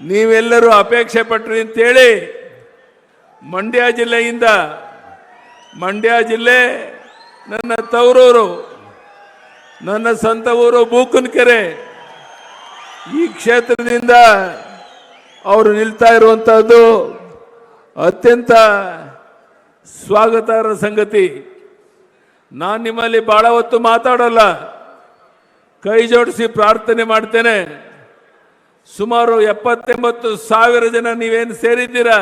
ನೀವೆಲ್ಲರೂ ಅಪೇಕ್ಷೆ ಪಟ್ರಿ ಅಂತೇಳಿ ಮಂಡ್ಯ ಜಿಲ್ಲೆಯಿಂದ, ಮಂಡ್ಯ ಜಿಲ್ಲೆ ನನ್ನ ತವರೂರು, ನನ್ನ ಸ್ವಂತ ಊರು ಬೂಕನಕೆರೆ, ಈ ಕ್ಷೇತ್ರದಿಂದ ಅವರು ನಿಲ್ತಾ ಇರುವಂಥದ್ದು ಅತ್ಯಂತ ಸ್ವಾಗತಾರ್ಹ ಸಂಗತಿ. ನಾನು ನಿಮ್ಮಲ್ಲಿ ಭಾಳ ಹೊತ್ತು ಮಾತಾಡಲ್ಲ, ಕೈ ಜೋಡಿಸಿ ಪ್ರಾರ್ಥನೆ ಮಾಡ್ತೇನೆ. ಸುಮಾರು ಎಪ್ಪತ್ತೆಂಬತ್ತು ಸಾವಿರ ಜನ ನೀವೇನು ಸೇರಿದ್ದೀರಾ?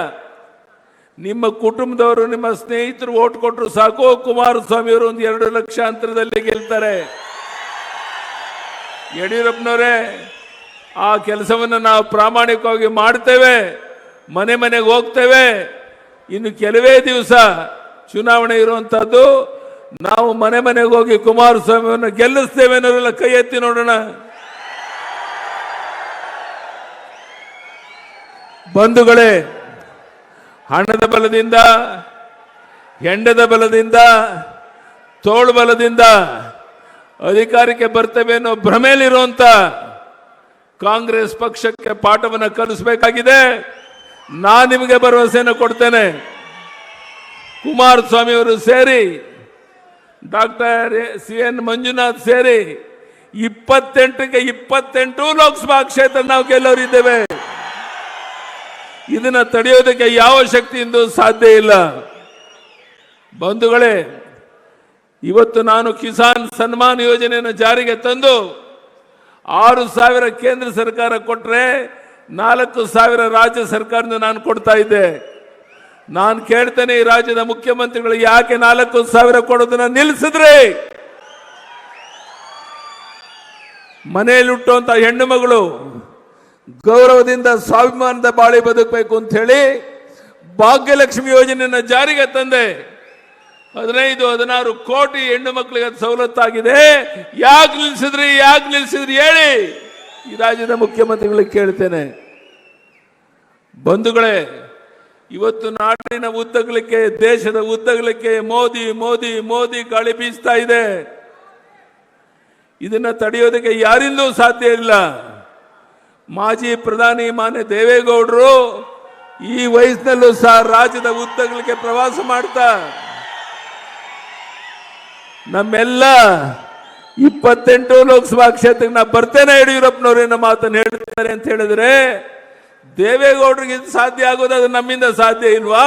ನಿಮ್ಮ ಕುಟುಂಬದವರು, ನಿಮ್ಮ ಸ್ನೇಹಿತರು ಓಟ್ ಕೊಟ್ಟರು ಸಾಕು. ಕುಮಾರಸ್ವಾಮಿ ಅವರು ಒಂದು ಎರಡು ಲಕ್ಷ ಅಂತರದಲ್ಲಿ ಗೆಲ್ತಾರೆ. ಯಡಿಯೂರಪ್ಪನವರೇ, ಆ ಕೆಲಸವನ್ನು ನಾವು ಪ್ರಾಮಾಣಿಕವಾಗಿ ಮಾಡ್ತೇವೆ. ಮನೆ ಮನೆಗೆ ಹೋಗ್ತೇವೆ. ಇನ್ನು ಕೆಲವೇ ದಿವಸ ಚುನಾವಣೆ ಇರುವಂಥದ್ದು ನಾವು ಮನೆ ಮನೆಗೆ ಹೋಗಿ ಕುಮಾರಸ್ವಾಮಿಯನ್ನು ಗೆಲ್ಲಿಸ್ತೇವೆ ಅನ್ನೋರೆಲ್ಲ ಕೈ ಎತ್ತಿ ನೋಡೋಣ. ಬಂಧುಗಳೇ, ಹಣದ ಬಲದಿಂದ ಹೆಂಡದ ಬಲದಿಂದ, ತೋಳು ಬಲದಿಂದ ಅಧಿಕಾರಕ್ಕೆ ಬರ್ತೇವೆ ಅನ್ನೋ ಭ್ರಮೆಯಲ್ಲಿರುವಂತ ಕಾಂಗ್ರೆಸ್ ಪಕ್ಷಕ್ಕೆ ಪಾಠವನ್ನು ಕಲಿಸಬೇಕಾಗಿದೆ. ನಾನು ನಿಮಗೆ ಭರವಸೆಯನ್ನು ಕೊಡ್ತೇನೆ. ಕುಮಾರಸ್ವಾಮಿ ಅವರು ಸೇರಿ, ಡಾಕ್ಟರ್ ಸಿ ಎನ್ ಮಂಜುನಾಥ್ ಸೇರಿ, ಇಪ್ಪತ್ತೆಂಟಕ್ಕೆ ಇಪ್ಪತ್ತೆಂಟು ಲೋಕಸಭಾ ಕ್ಷೇತ್ರ ನಾವು ಗೆಲ್ಲೋರಿದ್ದೇವೆ. ಇದನ್ನ ತಡೆಯೋದಕ್ಕೆ ಯಾವ ಶಕ್ತಿಯಿಂದ ಸಾಧ್ಯ ಇಲ್ಲ. ಬಂಧುಗಳೇ, ಇವತ್ತು ನಾನು ಕಿಸಾನ್ ಸನ್ಮಾನ್ ಯೋಜನೆಯನ್ನು ಜಾರಿಗೆ ತಂದು ಆರು ಸಾವಿರ ಕೇಂದ್ರ ಸರ್ಕಾರ ಕೊಟ್ಟರೆ ನಾಲ್ಕು ಸಾವಿರ ರಾಜ್ಯ ಸರ್ಕಾರದಿಂದ ನಾನು ಕೊಡ್ತಾ ಇದ್ದೆ. ನಾನು ಕೇಳ್ತೇನೆ ಈ ರಾಜ್ಯದ ಮುಖ್ಯಮಂತ್ರಿಗಳು ಯಾಕೆ ನಾಲ್ಕು ಸಾವಿರ ಕೊಡೋದನ್ನ ನಿಲ್ಲಿಸಿದ್ರಿ ಮನೆಯಲ್ಲಿ ಹುಟ್ಟುವಂತ ಹೆಣ್ಣು ಮಗಳು ಗೌರವದಿಂದ ಸ್ವಾಭಿಮಾನದ ಬಾಳಿ ಬದುಕಬೇಕು ಅಂತ ಹೇಳಿ ಭಾಗ್ಯಲಕ್ಷ್ಮಿ ಯೋಜನೆಯನ್ನ ಜಾರಿಗೆ ತಂದೆ. ಹದಿನೈದು, ಹದಿನಾರು ಕೋಟಿ ಹೆಣ್ಣು ಮಕ್ಕಳಿಗೆ ಅದು ಸವಲತ್ತಾಗಿದೆ. ಯಾಕೆ ನಿಲ್ಸಿದ್ರಿ ಯಾಕೆ ನಿಲ್ಸಿದ್ರಿ ಹೇಳಿ. ಈ ರಾಜ್ಯದ ಮುಖ್ಯಮಂತ್ರಿಗಳಿಗೆ ಕೇಳ್ತೇನೆ. ಬಂಧುಗಳೇ, ಇವತ್ತು ನಾಡಿನ ಉದ್ದಗಲಿಕ್ಕೆ, ದೇಶದ ಉದ್ದಗಲಿಕ್ಕೆ ಮೋದಿ ಮೋದಿ ಮೋದಿ ಗಾಳಿ ಬೀಸ್ತಾ ಇದೆ. ಇದನ್ನ ತಡೆಯೋದಕ್ಕೆ ಯಾರಿಂದೂ ಸಾಧ್ಯ ಇಲ್ಲ. ಮಾಜಿ ಪ್ರಧಾನಿ ಮಾನ್ಯ ದೇವೇಗೌಡರು ಈ ವಯಸ್ಸಿನಲ್ಲೂ ಸಹ ರಾಜ್ಯದ ಉದ್ದಗಳಿಗೆ ಪ್ರವಾಸ ಮಾಡ್ತಾ ನಮ್ಮೆಲ್ಲ ಇಪ್ಪತ್ತೆಂಟು ಲೋಕಸಭಾ ಕ್ಷೇತ್ರಕ್ಕೆ ನಾ ಬರ್ತೇನೆ ಯಡಿಯೂರಪ್ಪನವರು ಏನೋ ಮಾತನ್ನು ಹೇಳ್ತಾರೆ ಅಂತ ಹೇಳಿದ್ರೆ ದೇವೇಗೌಡರಿಗೆ ಇದು ಸಾಧ್ಯ ಆಗೋದು ಅದು ನಮ್ಮಿಂದ ಸಾಧ್ಯ ಇಲ್ವಾ?